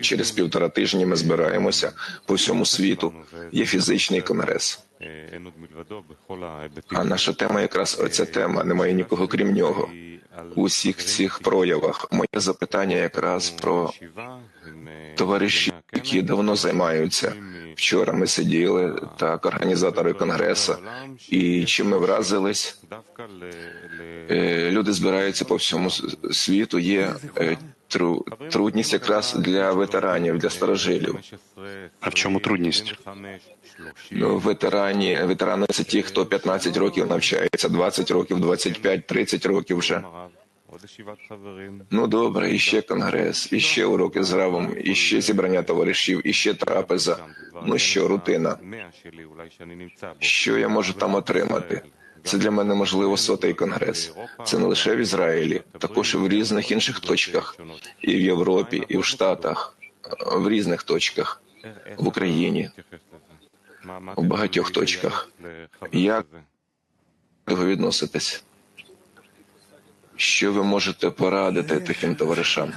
Через, півтора тижні ми збираємося по всьому світу. Є фізичний конгрес. А наша тема якраз оця тема. Немає нікого крім нього. У усіх цих проявах моє запитання якраз про товариші, які давно займаються. Вчора ми сиділи так, організатори конгресу, і чим ми вразились, Е, люди збираються по всьому світу. Є е, тру, трудність якраз для ветеранів, для старожилів. А в чому трудність? Ну, ветерані, ветерани це ті, хто 15 років навчається, 20 років, 25, 30 років вже. Ну добре, і ще конгрес, і ще уроки з равом, і ще зібрання товаришів, і ще трапеза. Ну що, рутина. Що я можу там отримати? Це для мене можливо сотий конгрес. Це не лише в Ізраїлі, також і в різних інших точках, і в Європі, і в Штатах, в різних точках, в Україні, в багатьох точках. Як ви відноситесь? Що ви можете порадити таким товаришам?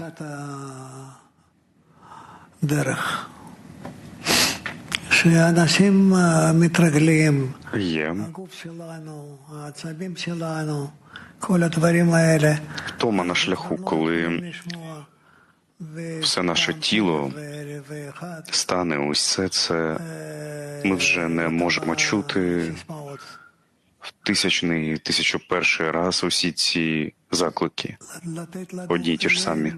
Дерех. Є. Втома на шляху, коли все наше тіло стане усе це. Ми вже не можемо чути. в тисячний, тисячу перший раз усі ці заклики. Одні й ті ж самі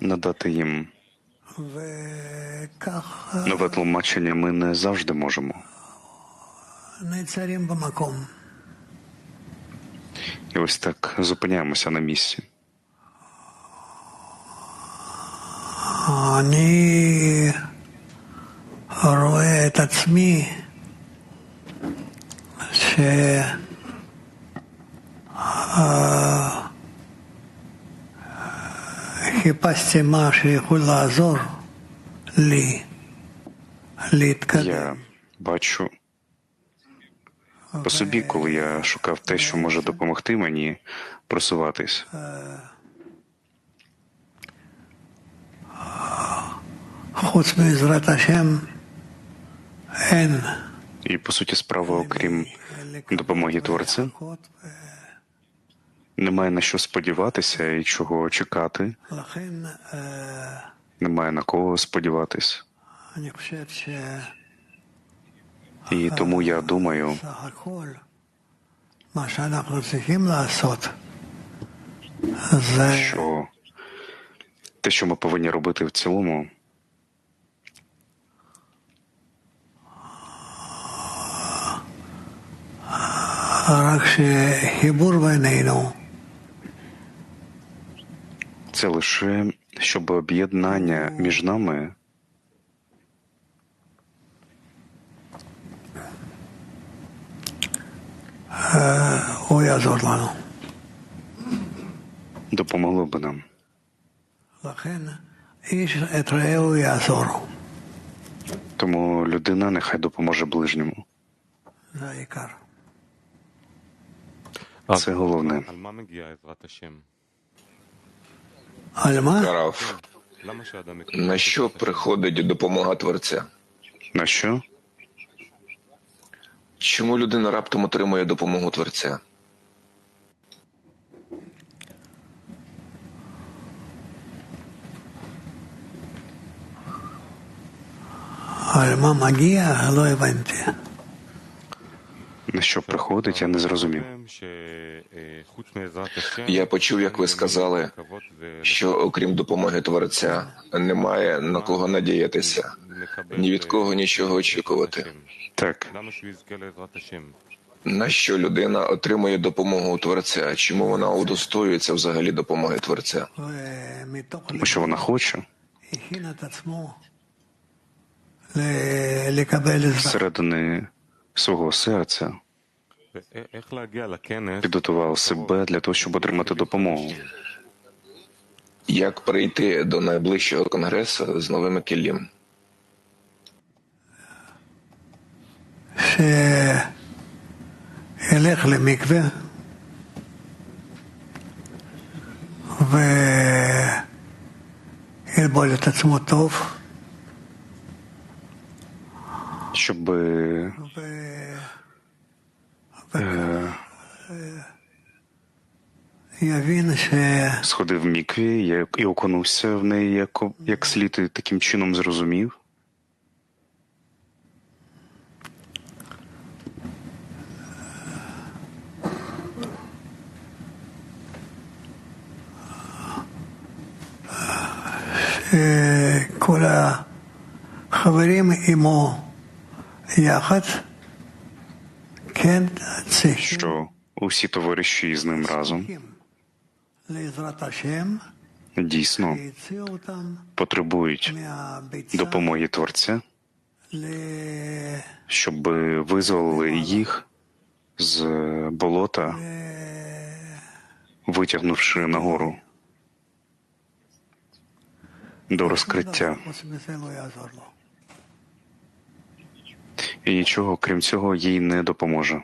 надати їм нове тлумачення ми не завжди можемо. І ось так зупиняємося на місці. Ані роє тацмі, ще אה, חיפשתי מה שיכול לעזור לי להתקדם. Я бачу по собі, коли я шукав те, що може допомогти мені просуватись. חוץ מעזרת השם אין. І по суті справи, окрім допомоги творця, Немає на що сподіватися і чого чекати. Немає на кого сподіватись. І тому я думаю, що те, що ми повинні робити в цілому, Ракше хібур це лише щоб об'єднання між нами допомогло би нам. Тому людина нехай допоможе ближньому. Це головне. Карав. На що приходить допомога Творця? На що? Чому людина раптом отримує допомогу Творця? Альма магія, Глоєвенті. На що приходить, я не зрозумів. Я почув, як ви сказали, що окрім допомоги творця немає на кого надіятися, ні від кого нічого очікувати. Так на що людина отримує допомогу творця? Чому вона удостоюється взагалі допомоги творця? Тому що вона хоче всередини свого серця підготував себе для того, щоб отримати допомогу. Як прийти до найближчого конгресу з новими кіллям? Щоб е, сходив в мікві і окунувся в неї як, як слід і таким чином зрозумів. Е, коля Хаверім імо яхат Що усі товариші з ним разом дійсно потребують допомоги Творця, щоб визволили їх з болота, витягнувши нагору до розкриття. І нічого крім цього їй не допоможе.